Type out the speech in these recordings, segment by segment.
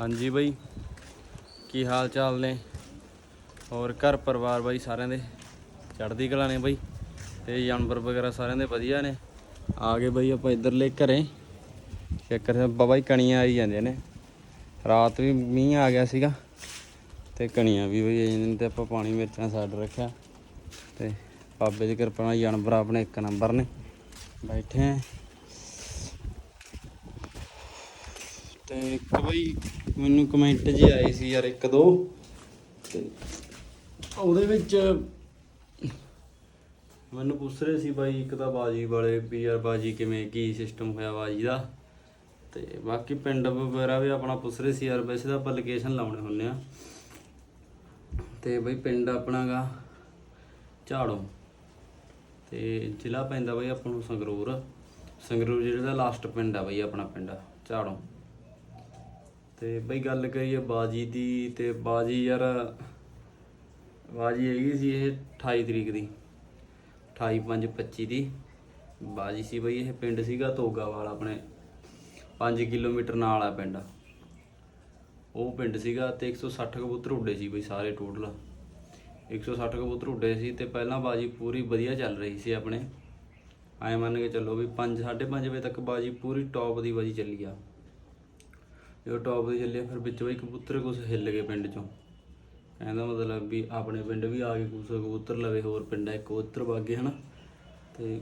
ਹਾਂਜੀ ਬਾਈ, ਕੀ ਹਾਲ ਚਾਲ ਨੇ? ਹੋਰ ਘਰ ਪਰਿਵਾਰ ਬਾਈ ਸਾਰਿਆਂ ਦੇ? ਚੜ੍ਹਦੀ ਕਲਾ ਨੇ ਬਾਈ ਤੇ ਜਾਨਵਰ ਵਗੈਰਾ ਸਾਰਿਆਂ ਦੇ ਵਧੀਆ ਨੇ। ਆ ਗਏ ਬਾਈ ਆਪਾਂ ਇੱਧਰਲੇ ਘਰੇ। ਚੱਕਰ ਬਾਬਾ ਹੀ ਕਣੀਆਂ ਆਈ ਜਾਂਦੀਆਂ ਨੇ। ਰਾਤ ਵੀ ਮੀਂਹ ਆ ਗਿਆ ਸੀਗਾ ਤੇ ਕਣੀਆਂ ਵੀ ਬਈ ਆਈ ਜਾਂਦੀਆਂ ਨੇ ਤੇ ਆਪਾਂ ਪਾਣੀ ਮਿਰਚਾਂ ਛੱਡ ਰੱਖਿਆ। ਤੇ ਬਾਬੇ ਦੀ ਕਿਰਪਾ ਨਾਲ ਜਾਨਵਰ ਆਪਣੇ ਇੱਕ ਨੰਬਰ ਨੇ। ਬੈਠੇ ਆ। ਤੇ ਇੱਕ ਬਈ ਮੈਨੂੰ ਕਮੈਂਟ ਜੇ ਆਏ ਸੀ ਯਾਰ, ਇੱਕ ਦੋ। ਤੇ ਉਹਦੇ ਵਿੱਚ ਮੈਨੂੰ ਪੁੱਛ ਰਹੇ ਸੀ ਬਾਈ ਇੱਕ ਤਾਂ ਬਾਜੀ ਵਾਲੇ ਵੀ ਯਾਰ ਬਾਜੀ ਕਿਵੇਂ, ਕੀ ਸਿਸਟਮ ਹੋਇਆ ਬਾਜੀ ਦਾ। ਤੇ ਬਾਕੀ ਪਿੰਡ ਵਗੈਰਾ ਵੀ ਆਪਣਾ ਪੁੱਛ ਰਹੇ ਸੀ ਯਾਰ, ਵੈਸੇ ਤਾਂ ਆਪਾਂ ਲੋਕੇਸ਼ਨ ਲਾਉਣੇ ਹੁੰਨੇ ਆ। ਤੇ ਬਈ ਪਿੰਡ ਆਪਣਾ ਗਾ ਝਾੜੋ। ਤੇ ਜ਼ਿਲ੍ਹਾ ਪੈਂਦਾ ਬਈ ਆਪਾਂ ਨੂੰ ਸੰਗਰੂਰ। ਸੰਗਰੂਰ ਜ਼ਿਲ੍ਹੇ ਦਾ ਲਾਸਟ ਪਿੰਡ ਆ ਬਈ ਆਪਣਾ ਪਿੰਡ, ਝਾੜੋ। ਤੇ ਬਈ ਗੱਲ ਕਰੀਏ ਬਾਜੀ ਦੀ ਤੇ ਬਾਜੀ ਯਾਰ, ਬਾਜੀ ਹੈਗੀ ਸੀ ਇਹ 28 ਤਰੀਕ ਦੀ 28 5 25 ਦੀ। ਬਾਜੀ ਸੀ ਬਈ ਇਹ ਪਿੰਡ ਸੀਗਾ ਤੋਗਾਵਾਲ ਆਪਣੇ 5 ਕਿਲੋਮੀਟਰ ਨਾਲ ਆ ਪਿੰਡ। ਉਹ ਪਿੰਡ ਸੀਗਾ ਤੇ 160 ਕਬੂਤਰ ਉੱਡੇ ਸੀ ਬਈ ਸਾਰੇ ਟੋਟਲ 160 ਕਬੂਤਰ ਉੱਡੇ ਸੀ ਤੇ ਪਹਿਲਾਂ ਬਾਜੀ ਪੂਰੀ ਵਧੀਆ ਚੱਲ ਰਹੀ ਸੀ ਆਪਣੇ। ਐ ਮੰਨ ਕੇ ਚੱਲੋ ਵੀ 5 5:30 ਵਜੇ ਤੱਕ ਬਾਜੀ ਪੂਰੀ ਟੌਪ ਦੀ ਬਾਜੀ ਚੱਲੀ ਆ। ਜਦੋਂ ਟੌਪ ਦੀ ਚੱਲੀ ਆ, ਫਿਰ ਵਿੱਚ ਬਈ ਕਬੂਤਰ ਕੁਝ ਹਿੱਲ ਗਏ ਪਿੰਡ ਚੋਂ। ਕਹਿੰਦਾ ਮਤਲਬ ਵੀ ਆਪਣੇ ਪਿੰਡ ਵੀ ਆ ਕੇ ਕੁਛ ਕਬੂਤਰ ਲਵੇ ਹੋਰ ਪਿੰਡ ਇੱਕ ਕਬੂਤਰ ਵਾਗੇ ਹਨਾ? ਤੇ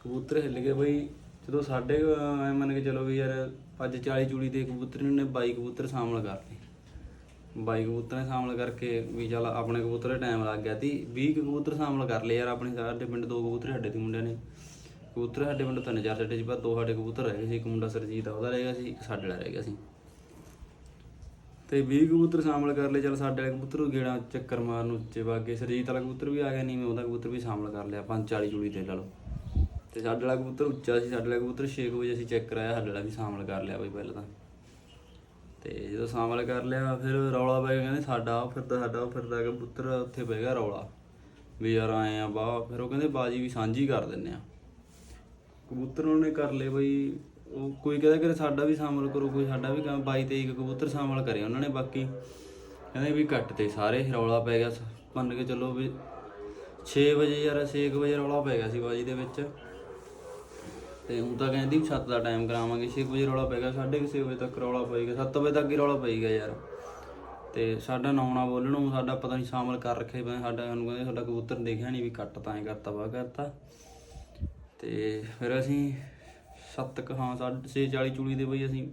ਕਬੂਤਰ ਹਿੱਲ ਗਏ ਬਈ। ਜਦੋਂ ਸਾਡੇ ਐ ਮੰਨ ਕੇ ਚਲੋ ਵੀ ਯਾਰ ਅੱਜ 40 ਚੂੜੀ ਦੇ ਕਬੂਤਰ ਨੇ 22 ਕਬੂਤਰ ਸ਼ਾਮਲ ਕਰਤੇ। 22 ਕਬੂਤਰ ਨੇ ਸ਼ਾਮਲ ਕਰਕੇ ਵੀ ਚੱਲ ਆਪਣੇ ਕਬੂਤਰ ਟਾਈਮ ਲੱਗ ਗਿਆ ਤੀ। 20 ਕਬੂਤਰ ਸ਼ਾਮਲ ਕਰ ਲਏ ਯਾਰ ਆਪਣੇ ਸਾਡੇ ਪਿੰਡ ਦੋ ਕਬੂਤਰ ਸਾਡੇ ਦੇ ਮੁੰਡਿਆਂ ਨੇ। ਕਬੂਤਰ ਸਾਡੇ ਪਿੰਡ ਤਿੰਨ ਚਾਰ ਚੱਟੇ ਸੀ, ਪਰ ਦੋ ਸਾਡੇ ਕਬੂਤਰ ਰਹਿ ਗਏ ਸੀ, ਇੱਕ ਮੁੰਡਾ ਸਰਜੀਤ ਆ, ਉਹਦਾ ਰਹਿ ਗਿਆ ਸੀ, ਇੱਕ ਸਾਡੇ ਵਾਲਾ ਰਹਿ ਗਿਆ ਸੀ। ਤੇ 20 ਕਬੂਤਰ ਸ਼ਾਮਲ ਕਰ ਲਏ, ਚਲ ਸਾਡੇ ਵਾਲੇ ਕਬੂਤਰ ਨੂੰ ਗੇੜਾ ਚੱਕਰ ਮਾਰਨ ਉੱਚੇ ਵਾਗੇ ਸਰਜੀਤ ਵਾਲਾ ਕਬੂਤਰ ਵੀ ਆ ਗਿਆ ਨਹੀਂ ਮੈਂ ਉਹਦਾ ਕਬੂਤਰ ਵੀ ਸ਼ਾਮਲ ਕਰ ਲਿਆ 540 ਚੂੜੀ ਤੇ ਲਾ ਲਓ। ਤੇ ਸਾਡੇ ਵਾਲਾ ਕਬੂਤਰ ਉੱਚਾ ਸੀ, ਸਾਡੇ ਵਾਲਾ ਕਬੂਤਰ 6 ਵਜੇ ਅਸੀਂ ਚੈੱਕ ਕਰਾਇਆ, ਸਾਡੇ ਵਾਲਾ ਵੀ ਸ਼ਾਮਲ ਕਰ ਲਿਆ ਬਈ ਪਹਿਲਾਂ ਤਾਂ। ਤੇ ਜਦੋਂ ਸ਼ਾਮਲ ਕਰ ਲਿਆ, ਫਿਰ ਰੌਲਾ ਪੈ ਗਿਆ, ਕਹਿੰਦੇ ਸਾਡਾ ਉਹ ਫਿਰਦਾ, ਸਾਡਾ ਉਹ ਫਿਰਦਾ, ਕਬੂਤਰ ਉੱਥੇ ਪੈ ਗਿਆ ਰੌਲਾ। ਵੀ ਯਾਰ ਆਏ ਆ ਬਾਹ ਫਿਰ ਉਹ ਕਹਿੰਦੇ ਬਾਜੀ ਵੀ ਸਾਂਝੀ ਕਰ ਦਿੰਨੇ ਆ। ਕਬੂਤਰ ਉਹਨੇ ਕਰ ਲਏ ਬਈ, ਉਹ ਕੋਈ ਕਹਿੰਦਾ ਕਿ ਸਾਡਾ ਵੀ ਸ਼ਾਮਲ ਕਰੋ, ਕੋਈ ਸਾਡਾ ਵੀ ਕੰਮ 22 23 ਕਬੂਤਰ ਸ਼ਾਮਲ ਕਰੇ ਉਹਨਾਂ ਨੇ, ਬਾਕੀ ਕਹਿੰਦੇ ਵੀ ਕੱਟ ਤੇ ਸਾਰੇ, ਰੌਲਾ ਪੈ ਗਿਆ ਮੰਨ ਕੇ ਚੱਲੋ ਵੀ 6 ਵਜੇ ਯਾਰ 6 ਵਜੇ ਰੌਲਾ ਪੈ ਗਿਆ ਸੀ ਬਾਜੀ ਦੇ ਵਿੱਚ। ਤੇ ਹੁਣ ਤਾਂ ਕਹਿੰਦੀ ਵੀ ਛੱਤ ਦਾ ਟਾਈਮ ਕਰਾਵਾਂਗੇ 6 ਵਜੇ ਰੌਲਾ ਪੈ ਗਿਆ 6:30 ਵਜੇ ਤੱਕ ਰੌਲਾ ਪਏਗਾ 7 ਵਜੇ ਤੱਕ ਹੀ ਰੌਲਾ ਪਏਗਾ ਯਾਰ। ਤੇ ਸਾਡਾ ਨਾਉਣਾ ਬੋਲਣ ਨੂੰ, ਸਾਡਾ ਪਤਾ ਨਹੀਂ ਸ਼ਾਮਲ ਕਰ ਰੱਖੇ ਪਏ ਸਾਡਾ ਸਾਨੂੰ ਕਹਿੰਦੇ ਸਾਡਾ ਕਬੂਤਰ ਦੇਖਿਆ ਨਹੀਂ ਵੀ ਕੱਟ ਤਾਂ ਐ ਕਰਤਾ ਵਾ ਕਰਤਾ। ਤੇ ਫਿਰ ਅਸੀਂ ਸੱਤ ਕੁ, ਹਾਂ 6:40 ਚੂੜੀ ਦੇ ਬਈ ਅਸੀਂ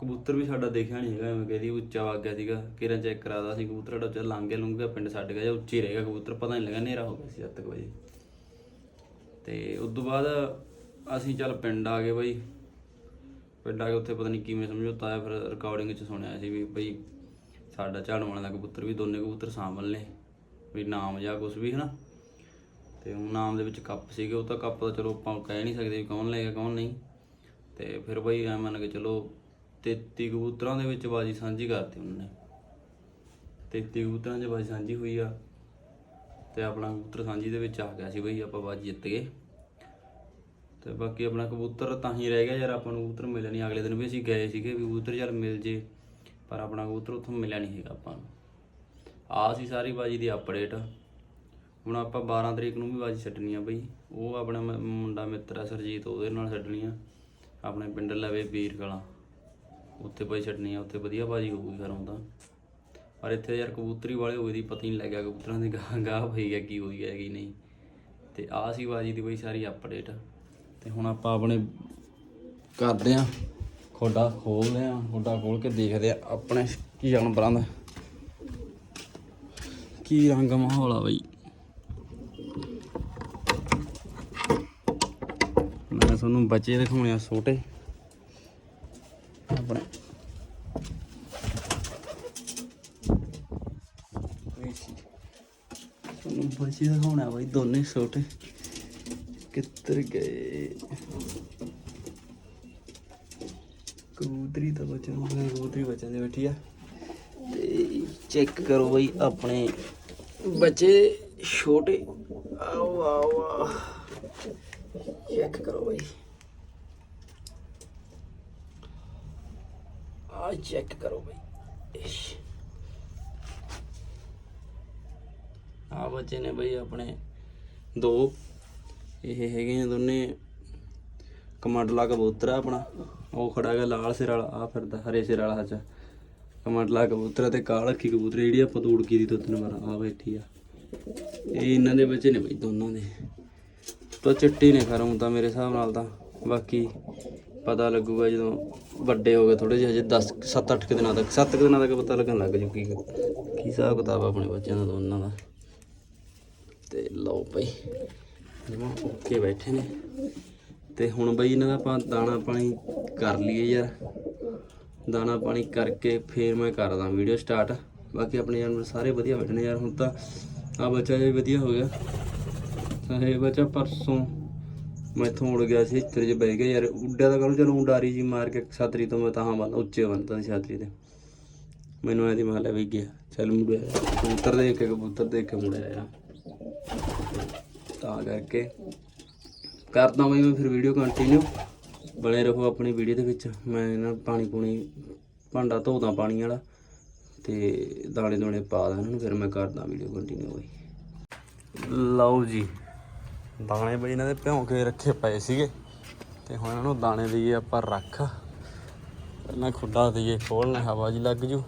ਕਬੂਤਰ ਵੀ ਸਾਡਾ ਦੇਖਿਆ ਨਹੀਂ ਹੈਗਾ, ਐਵੇਂ ਕਹਦੀ ਉੱਚਾ ਵਗ ਗਿਆ ਸੀਗਾ ਕਿਰਾਂ ਚੈੱਕ ਕਰਾਦਾ ਸੀ ਕਬੂਤਰ, ਸਾਡਾ ਉੱਚਾ ਲਾਂਗੇ ਲੰਘਿਆ ਪਿੰਡ ਛੱਡ ਗਿਆ, ਜਾਂ ਉੱਚੀ ਰਹਿ ਗਿਆ ਕਬੂਤਰ, ਪਤਾ ਨਹੀਂ ਲੱਗਾ, ਹਨੇਰਾ ਹੋ ਗਿਆ ਸੀ 7 ਵਜੇ। ਤੇ ਉਸ ਤੋਂ ਬਾਅਦ ਅਸੀਂ ਚੱਲ ਪਿੰਡ ਆ ਗਏ ਬਈ। ਪਿੰਡ ਆ ਕੇ ਉੱਥੇ ਪਤਾ ਨਹੀਂ ਕਿਵੇਂ ਸਮਝੌਤਾ ਆਇਆ ਫਿਰ ਰਿਕਾਰਡਿੰਗ 'ਚ ਸੁਣਿਆ ਸੀ ਵੀ ਬਈ ਸਾਡਾ ਝਾੜੂ ਵਾਲਾ ਦਾ ਕਬੂਤਰ ਵੀ, ਦੋਨੇ ਕਬੂਤਰ ਸ਼ਾਮਲ ਨੇ ਵੀ ਨਾਮ ਜਾਂ ਕੁਝ ਵੀ, ਹਨਾ? ਤੇ ਉਹ ਨਾਮ ਦੇ ਵਿੱਚ ਕੱਪ ਸੀਗੇ, ਉਹ ਤਾਂ ਕੱਪ ਤਾਂ ਚਲੋ ਆਪਾਂ ਕਹਿ ਨਹੀਂ ਸਕਦੇ ਵੀ ਕੌਣ ਗਿਆ ਕੌਣ ਨਹੀਂ। ਤੇ ਫਿਰ ਬਈ ਐ ਮੰਨ ਕੇ ਚਲੋ 33 ਕਬੂਤਰਾਂ ਦੇ ਵਿੱਚ ਬਾਜੀ ਸਾਂਝੀ ਕਰਤੀ ਉਹਨਾਂ। ਨੇ 33 ਕਬੂਤਰਾਂ 'ਚ ਬਾਜੀ ਸਾਂਝੀ ਹੋਈ ਆ ਤੇ ਆਪਣਾ ਕਬੂਤਰ ਸਾਂਝੀ ਦੇ ਵਿੱਚ ਆ ਗਿਆ ਸੀ ਬਈ ਆਪਾਂ ਬਾਜੀ ਜਿੱਤ ਗਏ। ਤੇ ਬਾਕੀ ਆਪਣਾ ਕਬੂਤਰ ਤਾਂ ਹੀ ਰਹਿ ਗਿਆ ਯਾਰ, ਆਪਾਂ ਨੂੰ ਕਬੂਤਰ ਮਿਲਿਆ ਨਹੀਂ। ਅਗਲੇ ਦਿਨ ਵੀ ਅਸੀਂ ਗਏ ਸੀਗੇ ਵੀ ਕਬੂਤਰ ਯਾਰ ਮਿਲ ਜੇ, ਪਰ ਆਪਣਾ ਕਬੂਤਰ ਉੱਥੋਂ ਮਿਲਿਆ ਨਹੀਂ ਹੈਗਾ ਆਪਾਂ ਨੂੰ। ਆ ਸੀ ਸਾਰੀ ਬਾਜੀ ਦੀ ਅਪਡੇਟ ਹੁਣ ਆਪਾਂ 12 ਤਰੀਕ ਨੂੰ ਵੀ ਬਾਜੀ ਛੱਡਣੀ ਆ ਬਈ। ਉਹ ਆਪਣਾ ਮ- ਮੁੰਡਾ ਮਿੱਤਰ ਆ ਸਰਜੀਤ, ਉਹਦੇ ਨਾਲ ਛੱਡਣੀ ਆ। ਆਪਣੇ ਪਿੰਡ ਲਵੇ ਵੀਰ ਕਲਾ ਉੱਥੇ ਬਾਈ ਛੱਡਣੀ ਆ, ਉੱਥੇ ਵਧੀਆ ਬਾਜੀ ਹੋਊਗੀ ਘਰੋਂ ਤਾਂ। ਪਰ ਇੱਥੇ ਯਾਰ ਕਬੂਤਰੀ ਵਾਲੇ ਹੋਏ ਦੀ ਪਤਾ ਹੀ ਨਹੀਂ ਲੱਗਿਆ ਕਬੂਤਰਾਂ ਦੇ ਗਾਹ ਗਾਹ ਪਈ ਗਿਆ ਕੀ ਹੋਈ ਗਿਆ ਕੀ ਨਹੀਂ। ਤੇ ਆ ਸੀ ਬਾਜੀ ਦੀ ਬਈ ਸਾਰੀ ਅਪਡੇਟ ਤੇ ਹੁਣ ਆਪਾਂ ਆਪਣੇ ਕਰਦੇ ਆ, ਖੋਡਾ ਖੋਲਦੇ ਆ, ਖੋਡਾ ਖੋਲ ਕੇ ਦੇਖਦੇ ਆ ਆਪਣੇ ਕੀ ਜਾਨਵਰਾਂ ਦਾ ਕੀ ਰੰਗ ਮਾਹੌਲ ਆ ਬਈ। ਮੈਂ ਤੁਹਾਨੂੰ, ਬੱਚੇ ਦਿਖਾਉਣੇ ਆ ਛੋਟੇ। ਆਪਣੇ। ਇਹ ਸੀ। ਤੁਹਾਨੂੰ ਬੱਚੇ ਦਿਖਾਉਣਾ ਬਈ, ਦੋਨੇ ਛੋਟੇ। ਕਿੱਧਰ ਗਏ? ਕਬੂਤਰੀ ਤਾਂ ਬੱਚਿਆਂ ਨੂੰ ਕਬੂਤਰੀ ਬੱਚਿਆਂ ਦੇ ਬੈਠੀ ਆ। ਤੇ ਚੈੱਕ ਕਰੋ ਬਈ ਆਪਣੇ ਬੱਚੇ, ਛੋਟੇ। ਆਓ ਆਓ ਆਓ। ਚੈੱਕ ਕਰੋ ਬਈ। ਆ ਚੈੱਕ ਕਰੋ ਬਈ। ਆ ਬੱਚੇ ਨੇ ਬਈ ਆਪਣੇ ਦੋ। ਇਹ ਹੈਗੇ ਨੇ ਦੋਨੇ। ਕਮੰਡਲਾ ਕਬੂਤਰ ਆ ਆਪਣਾ। ਉਹ ਖੜਾ ਹੈਗਾ ਲਾਲ ਸਿਰ ਵਾਲਾ। ਆ ਫਿਰਦਾ ਹਰੇ ਸਿਰ ਵਾਲਾ ਸੱਚ। ਕਮੰਡਲਾ ਕਬੂਤਰ ਤੇ ਕਾਲ ਅੱਖੀ ਕਬੂਤਰ ਜਿਹੜੀ ਆਪਾਂ ਤੋੜਕੀ ਦੀ ਦੋ ਤਿੰਨ ਵਾਰ ਆ ਬੈਠੀ ਆ। ਇਹ ਇਹਨਾਂ ਦੇ ਬੱਚੇ ਨੇ ਬਈ, ਦੋਨਾਂ ਦੇ। ਤਾਂ ਚਿੱਟੀ ਨੇ ਖਰ ਹੁਣ ਤਾਂ ਮੇਰੇ ਹਿਸਾਬ ਨਾਲ ਤਾਂ। ਬਾਕੀ ਪਤਾ ਲੱਗੂਗਾ ਜਦੋਂ ਵੱਡੇ ਹੋ ਗਏ ਥੋੜੇ ਜਿਹੇ, ਹਜੇ 10 7 8 ਦਿਨਾਂ ਤੱਕ 7 ਦਿਨਾਂ ਤੱਕ ਪਤਾ ਲੱਗਣ ਲੱਗ ਜੂ ਕੀ ਕੀ ਹਿਸਾਬ ਕਿਤਾਬ ਆ ਆਪਣੇ ਬੱਚਿਆਂ ਦਾ ਦੋਨਾਂ ਦਾ। ਤੇ ਲਓ ਬਈ, ਜਮਾ ਓਕੇ ਬੈਠੇ ਨੇ। ਤੇ ਹੁਣ ਬਈ ਇਹਨਾਂ ਦਾ ਆਪਾਂ ਦਾਣਾ ਪਾਣੀ ਕਰ ਲਈਏ ਯਾਰ। ਦਾਣਾ ਪਾਣੀ ਕਰਕੇ ਫੇਰ ਮੈਂ ਕਰਦਾ ਵੀਡੀਓ ਸਟਾਰਟ ਬਾਕੀ ਆਪਣੇ ਜਾਨਵਰ ਸਾਰੇ ਵਧੀਆ ਬੈਠੇ ਯਾਰ, ਹੁਣ ਤਾਂ ਆ ਬੱਚਾ ਜੀ ਵਧੀਆ ਹੋ ਗਿਆ। ਇਹ ਬੱਚਾ ਪਰਸੋਂ ਮੈਥੋਂ ਉੜ ਗਿਆ ਸੀ ਇੱਥੇ ਜੇ ਬਹਿ ਗਿਆ ਯਾਰ, ਉੱਡਿਆ ਤਾਂ ਕਰੂੰ ਚਲੋ ਉਡਾਰੀ ਜੀ ਮਾਰ ਕੇ, ਛਾਤਰੀ ਤੋਂ ਮੈਂ ਤਾਂ ਬੰਨ ਉੱਚੇ ਬੰਨਤਾ ਸੀ ਛਾਤਰੀ ਤੇ। ਮੈਨੂੰ ਐਦੀ ਮਹਲਾ ਵੀ ਗਿਆ, ਚੱਲ ਮੁੜਿਆ ਕਬੂਤਰ ਦੇਖ ਕੇ, ਕਬੂਤਰ ਦੇਖ ਕੇ ਮੁੜਿਆ ਯਾਰ। ਤਾਂ ਕਰਕੇ ਕਰਦਾ ਬਈ ਮੈਂ ਫਿਰ ਵੀਡੀਓ ਕੰਟੀਨਿਊ ਬਣੇ ਰਹੋ ਆਪਣੀ ਵੀਡੀਓ ਦੇ ਵਿੱਚ, ਮੈਂ ਇਹਨਾਂ ਨੂੰ ਪਾਣੀ ਪੂਣੀ, ਭਾਂਡਾ ਧੋਦਾ ਪਾਣੀ ਵਾਲਾ, ਤੇ ਦਾਣੇ ਦੋਣੇ ਪਾ ਦਾਂ ਇਹਨਾਂ ਨੂੰ, ਫਿਰ ਮੈਂ ਕਰਦਾ ਵੀਡੀਓ ਕੰਟੀਨਿਊ ਬਈ। ਲਓ ਜੀ ਦਾਣੇ ਬਈ ਇਹਨਾਂ ਦੇ ਭਿਉਂ ਕੇ ਰੱਖੇ ਪਏ ਸੀਗੇ। ਤੇ ਹੁਣ ਇਹਨਾਂ ਨੂੰ ਦਾਣੇ ਦਈਏ ਆਪਾਂ ਰੱਖ। ਪਹਿਲਾਂ ਖੁੱਡਾ ਦਈਏ ਖੋਲਣਾ ਹਵਾ ਜੀ ਲੱਗ ਜੂ।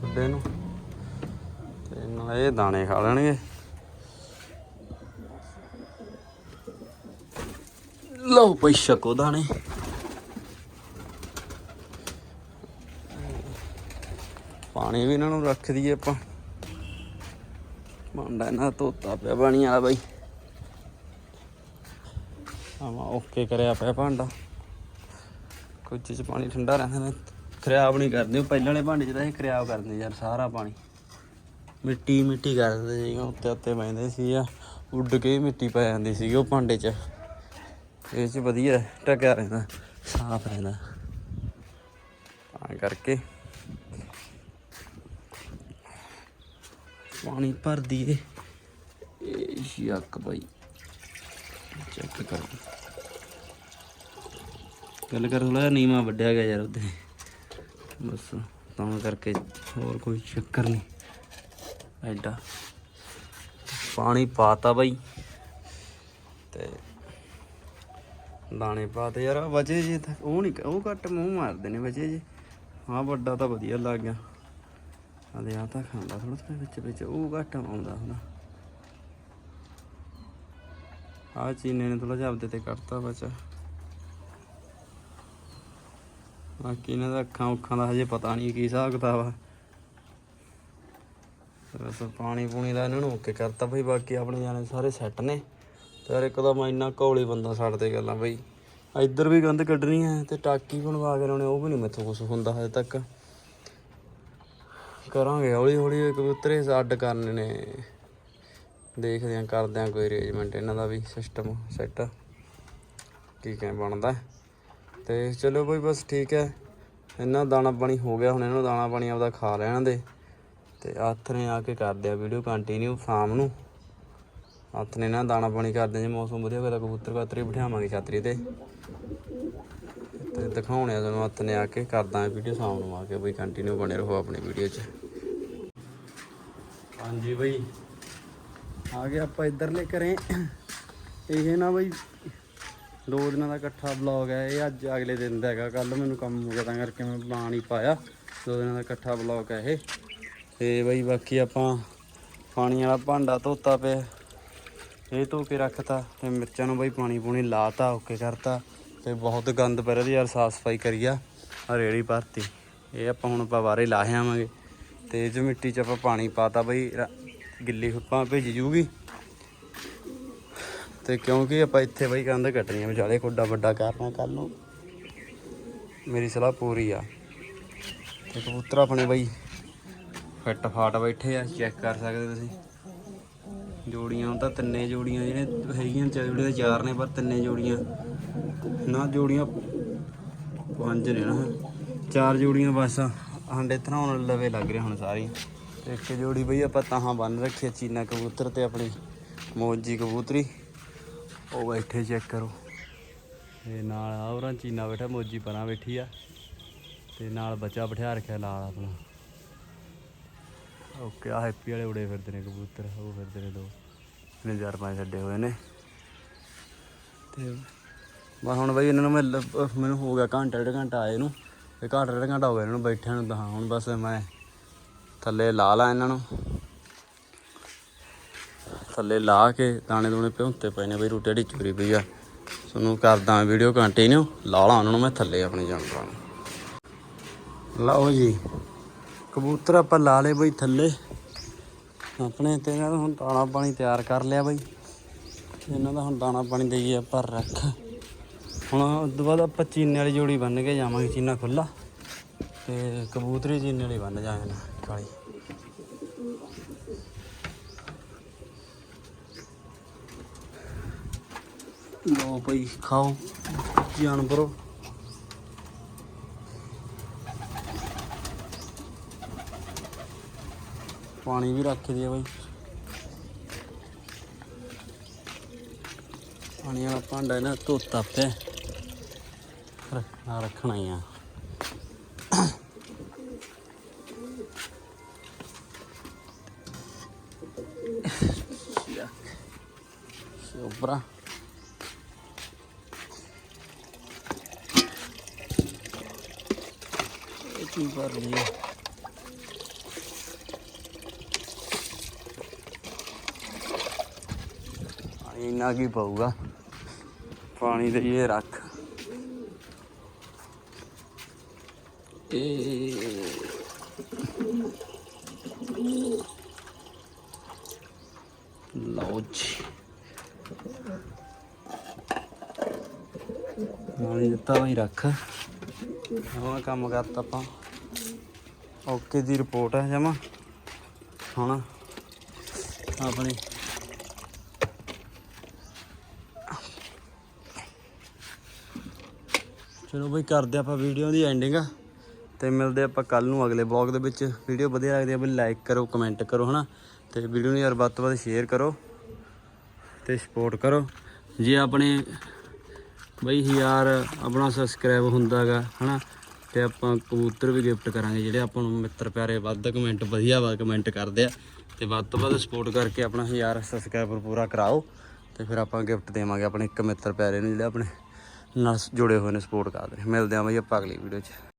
ਖੁੱਡੇ ਨੂੰ। ਤੇ ਨਾਲ ਇਹ ਦਾਣੇ ਖਾ ਲੈਣਗੇ। ਲਓ ਪਈ ਛਕੋ ਦਾਣੇ। ਪਾਣੀ ਵੀ ਇਹਨਾਂ ਨੂੰ ਰੱਖ ਦਈਏ ਆਪਾਂ। ਭਾਂਡਾ ਇਹਨਾਂ ਦਾ ਧੋਤਾ ਪਿਆ ਪਾਣੀ ਵਾਲਾ ਬਾਈ। ਆਵਾ ਓਕੇ ਕਰਿਆ ਪਿਆ ਭਾਂਡਾ। ਕੋਈ ਚੀਜ਼ ਪਾਣੀ ਠੰਡਾ ਰਹਿੰਦਾ ਨਾ, ਖਰਾਬ ਨਹੀਂ ਕਰਦੇ ਉਹ। ਪਹਿਲਾਂ ਵਾਲੇ ਭਾਂਡੇ 'ਚ ਤਾਂ ਇਹ ਖਰਾਬ ਕਰਦੇ ਯਾਰ, ਸਾਰਾ ਪਾਣੀ। ਮਿੱਟੀ ਮਿੱਟੀ ਕਰ ਦਿੰਦੇ ਸੀ ਉੱਤੇ ਉੱਤੇ ਬੈਂਦੇ ਸੀ ਆ ਉੱਡ ਕੇ ਮਿੱਟੀ ਪੈ ਜਾਂਦੀ ਸੀ ਉਹ ਭਾਂਡੇ 'ਚ। ਇਹ 'ਚ ਵਧੀਆ ਟਕਿਆ ਰਹਿੰਦਾ, ਸਾਫ਼ ਰਹਿੰਦਾ। ਤਾਂ ਕਰਕੇ ਪਾਣੀ ਭਰ ਦਈਏ। ਇਹ ਸ਼ੱਕ ਬਾਈ। ਚੈੱਕ ਕਰ। ਗੱਲ ਕਰ ਥੋੜਾ ਨੀਮਾ ਵੱਡਿਆ ਗਿਆ ਯਾਰ ਉਹਦੇ ਬਸ ਤਾਂ ਕਰਕੇ ਹੋਰ ਕੋਈ ਚੱਕਰ ਨਹੀਂ। ਐਡਾ। ਪਾਣੀ ਪਾਤਾ ਬਾਈ। ਤੇ ਦਾਣੇ ਪਾਤੇ ਯਾਰ ਵਜੇ ਜੇ ਉਹ ਨਹੀਂ ਉਹ ਘੱਟ ਮੂੰਹ ਮਾਰਦੇ ਨੇ ਵਜੇ ਜੇ। ਹਾਂ ਵੱਡਾ ਤਾਂ ਵਧੀਆ ਲੱਗ ਗਿਆ। ਆਦੇ ਆ ਤਾਂ ਖਾਂਦਾ ਥੋੜਾ ਥੋੜਾ ਵਿੱਚ ਵਿੱਚ, ਉਹ ਘੱਟ ਆਉਂਦਾ ਹੁਣ ਆ ਚੀਨੇ ਨੇ ਥੋੜਾ ਜਿਹਾ ਆਪਦੇ ਤੇ ਕਰਤਾ ਬੱਚਾ ਬਾਕੀ ਇਹਨਾਂ ਦਾ ਅੱਖਾਂ ਉੱਖਾਂ ਦਾ ਹਜੇ ਪਤਾ ਨਹੀਂ ਕੀ ਹਿਸਾਬ ਕਿਤਾਬ ਆ। ਬਸ ਪਾਣੀ ਪੂਣੀ ਦਾ ਇਹਨਾਂ ਨੂੰ ਓਕੇ ਕਰਤਾ ਬਈ, ਬਾਕੀ ਆਪਣੇ ਜਾਣੇ ਸਾਰੇ ਸੈੱਟ ਨੇ। ਤੇ ਯਾਰ ਮੈਂ ਇੰਨਾ ਕੌਲੀ ਬੰਦਾ ਛੱਡਦੇ ਗੱਲਾਂ ਬਈ। ਇੱਧਰ ਵੀ ਗੰਦ ਕੱਢਣੀ ਹੈ ਤੇ ਟਾਕੀ ਬਣਵਾ ਕੇ ਲਾਉਣੇ ਉਹ ਵੀ ਨਹੀਂ ਮੈਥੋਂ ਕੁਝ ਹੁੰਦਾ ਹਜੇ ਤੱਕ। ਕਰਾਂਗੇ, ਹੌਲੀ ਹੌਲੀ ਕਬੂਤਰੇ ਅੱਡ ਕਰਨੇ ਨੇ। ਦੇਖਦੇ ਆਂ ਕਰਦੇ ਆਂ ਕੋਈ ਅਰੇਂਜਮੈਂਟ ਇਹਨਾਂ ਦਾ ਵੀ ਸਿਸਟਮ ਸੈੱਟ ਕੀ ਕਿਵੇਂ ਬਣਦਾ ਤੇ ਚਲੋ ਬਈ ਬਸ ਠੀਕ ਹੈ। ਇਹਨਾਂ ਦਾਣਾ ਪਾਣੀ ਹੋ ਗਿਆ, ਹੁਣ ਇਹਨਾਂ ਨੂੰ ਦਾਣਾ ਪਾਣੀ ਆਪਦਾ ਖਾ ਲੈਣ ਦੇ। ਤੇ ਹੱਥ ਨੇ ਆ ਕੇ ਕਰਦੇ ਆ ਵੀਡੀਓ ਕੰਟੀਨਿਊ ਸ਼ਾਮ ਨੂੰ। ਹੱਥ ਨੇ ਨਾ ਦਾਣਾ ਪਾਣੀ ਕਰਦੇ ਜੇ ਮੌਸਮ ਵਧੀਆ ਹੋਇਆ ਕਬੂਤਰ ਕਾਤਰੀ ਬਿਠਾਵਾਂਗੇ ਛਾਤਰੀ ਤੇ। ਤੇ ਦਿਖਾਉਣੇ ਆ ਤੁਹਾਨੂੰ ਹੱਥ ਨੇ ਆ ਕੇ ਕਰਦਾ ਵੀਡੀਓ ਸ਼ਾਮ ਨੂੰ ਆ ਕੇ ਬਈ ਕੰਟੀਨਿਊ ਬਣੇ ਰਹੋ ਆਪਣੀ ਵੀਡੀਓ 'ਚ। ਹਾਂਜੀ ਬਈ। ਆ ਗਏ ਆਪਾਂ ਇੱਧਰਲੇ ਘਰੇ। ਇਹ ਨਾ ਬਈ, ਦੋ ਦਿਨਾਂ ਦਾ ਇਕੱਠਾ ਬਲੌਗ ਹੈ ਇਹ ਅੱਜ ਅਗਲੇ ਦਿਨ ਦਾ ਹੈਗਾ। ਕੱਲ ਮੈਨੂੰ ਕੰਮ ਹੋ ਗਿਆ ਤਾਂ ਕਰਕੇ ਮੈਂ ਬਣਾ ਨਹੀਂ ਪਾਇਆ। ਦੋ ਦਿਨਾਂ ਦਾ ਇਕੱਠਾ ਬਲੌਗ ਹੈ ਇਹ। ਤੇ ਬਈ ਬਾਕੀ ਆਪਾਂ ਪਾਣੀ ਵਾਲਾ ਭਾਂਡਾ ਧੋਤਾ ਪਿਆ। ਇਹ ਧੋ ਕੇ ਰੱਖਤਾ ਤੇ ਮਿਰਚਾਂ ਨੂੰ ਬਈ ਪਾਣੀ ਪੂਣੀ ਲਾਤਾ, ਓਕੇ ਕਰਤਾ। ਤੇ ਬਹੁਤ ਗੰਦ ਪੈ ਰਿਹਾ ਸੀ ਯਾਰ ਸਾਫ਼ ਸਫ਼ਾਈ ਕਰੀਆ ਆ ਰੇੜੀ ਭਰਤੀ। ਇਹ ਆਪਾਂ ਹੁਣ ਆਪਾਂ ਬਾਹਰੇ ਲਾ ਆਵਾਂਗੇ। ਤੇ ਇਹ ਮਿੱਟੀ 'ਚ ਆਪਾਂ ਪਾਣੀ ਪਾਤਾ ਬਈ ਗਿੱਲੀ ਹੁੱਪਾਂ ਭੇਜ ਜੂਗੀ। ਤੇ ਕਿਉਂਕਿ ਆਪਾਂ ਇੱਥੇ ਬਈ ਕੰਧ ਕੱਟਣੀ ਆ ਵਿਚਾਲੇ ਕੋਡਾ ਵੱਡਾ ਕਰਨਾ ਕੱਲ ਨੂੰ। ਮੇਰੀ ਸਲਾਹ ਪੂਰੀ ਆ। ਤੇ ਕਬੂਤਰ ਆਪਣੇ ਬਈ ਫਿੱਟ ਫਾਟ ਬੈਠੇ ਆ ਚੈੱਕ ਕਰ ਸਕਦੇ ਤੁਸੀਂ। ਜੋੜੀਆਂ ਤਾਂ ਤਿੰਨੇ ਜੋੜੀਆਂ ਜਿਹੜੇ ਹੈਗੀਆਂ, ਚਾਰ ਜੋੜੀਆਂ ਤਾਂ ਚਾਰ ਨੇ, ਪਰ ਤਿੰਨੇ ਜੋੜੀਆਂ ਨਾ ਜੋੜੀਆਂ ਪੰਜ ਨੇ ਨਾ। ਚਾਰ ਜੋੜੀਆਂ ਬਸ। ਹਾਂਡੇ ਧਰਾਉਣ ਲਵੇ ਲੱਗ ਰਹੇ ਹੁਣ ਸਾਰੀ। ਤੇ ਇੱਕ ਜੋੜੀ ਬਈ ਆਪਾਂ ਤਾਹਾਂ ਬੰਨ ਰੱਖੀ ਚੀਨਾ ਕਬੂਤਰ ਤੇ ਆਪਣੀ ਮੋਜੀ ਕਬੂਤਰੀ। ਉਹ ਬੈਠੇ ਚੈੱਕ ਕਰੋ। ਤੇ ਨਾਲ ਆ ਚੀਨਾ ਬੈਠਾ, ਮੋਜੀ ਪਰਾਂ ਬੈਠੀ ਆ। ਤੇ ਨਾਲ ਬੱਚਾ ਬਿਠਾ ਰੱਖਿਆ ਲਾਲ ਆਪਣਾ। ਓਕੇ ਆ ਹੈਪੀ ਵਾਲੇ ਉੜੇ ਫਿਰਦੇ ਨੇ ਕਬੂਤਰ। ਉਹ ਫਿਰਦੇ ਨੇ ਦੋ। ਨੇ ਚਾਰ ਪੰਜ ਛੱਡੇ ਹੋਏ ਨੇ। ਤੇ ਬਸ ਹੁਣ ਬਈ ਇਹਨਾਂ ਨੂੰ ਮੈਂ ਮੈਨੂੰ ਹੋ ਗਿਆ ਘੰਟਾ, ਡੇਢ ਘੰਟਾ ਆਏ ਨੂੰ। ਤੇ ਘੰਟਾ, ਡੇਢ ਘੰਟਾ ਹੋ ਗਿਆ ਇਹਨਾਂ ਨੂੰ ਬੈਠਿਆਂ ਨੂੰ, ਤਾਂ ਹੁਣ ਬਸ ਮੈਂ ਥੱਲੇ ਲਾ ਲਾ ਇਹਨਾਂ ਨੂੰ। ਥੱਲੇ ਲਾ ਕੇ ਦਾਣੇ ਦੂਣੇ ਭਿਉਂਤੇ ਪਏ ਨੇ ਬਈ, ਰੋਟੀ ਜਿਹੜੀ ਚੋਰੀ ਪਈ ਆ। ਤੁਹਾਨੂੰ ਕਰਦਾ ਵੀਡੀਓ ਕੰਟੀਨਿਊ ਲਾ ਲਾ ਉਹਨਾਂ ਨੂੰ ਮੈਂ ਥੱਲੇ ਆਪਣੇ ਜਾਨਵਰਾਂ ਨੂੰ। ਲਓ ਜੀ, ਕਬੂਤਰ ਆਪਾਂ ਲਾ ਲਏ ਬਈ ਥੱਲੇ। ਆਪਣੇ ਤੇ ਇਹਨਾਂ ਦਾ ਹੁਣ ਦਾਣਾ ਪਾਣੀ ਤਿਆਰ ਕਰ ਲਿਆ ਬਈ। ਇਹਨਾਂ ਦਾ ਹੁਣ ਦਾਣਾ ਪਾਣੀ ਦੇਈਏ ਆਪਾਂ ਰੱਖ। ਹੁਣ ਉਸ ਤੋਂ ਬਾਅਦ ਆਪਾਂ ਚੀਨੇ ਵਾਲੀ ਜੋੜੀ ਬੰਨ ਕੇ ਜਾਵਾਂਗੇ, ਚੀਨਾ ਖੁੱਲਾ ਤੇ ਕਬੂਤਰੀ ਚੀਨੇ ਵਾਲੀ ਬੰਨ ਜਾਵਾਂਗੇ ਨਾ, ਕਾਲੀ। ਲੋ ਭਾਈ ਖਾਓ, ਜਾਨਵਰੋ। ਪਾਣੀ ਵੀ ਰੱਖ ਦਿਆ ਬਈ। ਪਾਣੀ ਵਾਲਾ ਭਾਂਡਾ ਇਹਨਾਂ ਧੋਤਾ ਪਿਆ। ਰੱਖਣਾ ਰੱਖਣਾ ਹੀ ਆ। ਉਪਰਾ। ਇਹ ਕੀ ਕਰ ਲਈ ਪਾਣੀ ਇੰਨਾ ਕੀ ਪਊਗਾ? ਪਾਣੀ ਦੇ ਇਹ ਰੱਖ ਇਹ ਲਓ ਜੀ। ਪਾਣੀ ਦਿੱਤਾ ਬਈ ਰੱਖ। ਹੁਣ ਕੰਮ ਕਰਤਾ ਆਪਾਂ। ਓਕੇ ਦੀ ਰਿਪੋਰਟ ਹੈ ਜਮਾ। ਹੁਣ ਆਪਣੀ ਚਲੋ ਬਈ ਕਰਦੇ ਆਪਾਂ ਵੀਡੀਓ ਦੀ ਐਂਡਿੰਗ ਤੇ ਮਿਲਦੇ ਆਪਾਂ ਕੱਲ ਨੂੰ ਅਗਲੇ ਬਲੌਗ ਦੇ ਵਿੱਚ। ਵੀਡੀਓ ਵਧੀਆ ਲੱਗਦੀ ਆ ਬਈ ਲਾਈਕ ਕਰੋ ਕਮੈਂਟ ਕਰੋ, ਹਨਾ? ਤੇ ਵੀਡੀਓ ਨੂੰ ਯਾਰ ਵੱਧ ਤੋਂ ਵੱਧ ਸ਼ੇਅਰ ਕਰੋ ਤੇ ਸਪੋਰਟ ਕਰੋ। ਜੇ ਆਪਣੇ ਬਈ ਹਜ਼ਾਰ ਆਪਣਾ ਸਬਸਕ੍ਰਾਈਬ ਹੁੰਦਾਗਾ, ਹਨਾ? ਤੇ ਆਪਾਂ ਕਬੂਤਰ ਵੀ ਗਿਫਟ ਕਰਾਂਗੇ, ਜਿਹੜੇ ਆਪਾਂ ਨੂੰ ਮਿੱਤਰ ਪਿਆਰੇ, ਵੱਧ ਕਮੈਂਟ ਵਧੀਆ ਵਾ ਕਮੈਂਟ ਕਰਦੇ ਆ। ਤੇ ਵੱਧ ਤੋਂ ਵੱਧ ਸਪੋਰਟ ਕਰਕੇ ਆਪਣਾ ਹਜ਼ਾਰ ਸਬਸਕ੍ਰਾਈਬਰ ਪੂਰਾ ਕਰਾਓ। ਤੇ ਫਿਰ ਆਪਾਂ ਗਿਫਟ ਦੇਵਾਂਗੇ ਆਪਣੇ ਇੱਕ ਮਿੱਤਰ ਪਿਆਰੇ ਨੂੰ, ਜਿਹੜੇ ਆਪਣੇ ਨਾਲ ਜੁੜੇ ਹੋਏ ਨੇ ਸਪੋਰਟ ਕਰਦੇ ਮਿਲਦੇ ਆਂ ਬਈ ਆਪਾਂ ਅਗਲੀ ਵੀਡੀਓ 'ਚ।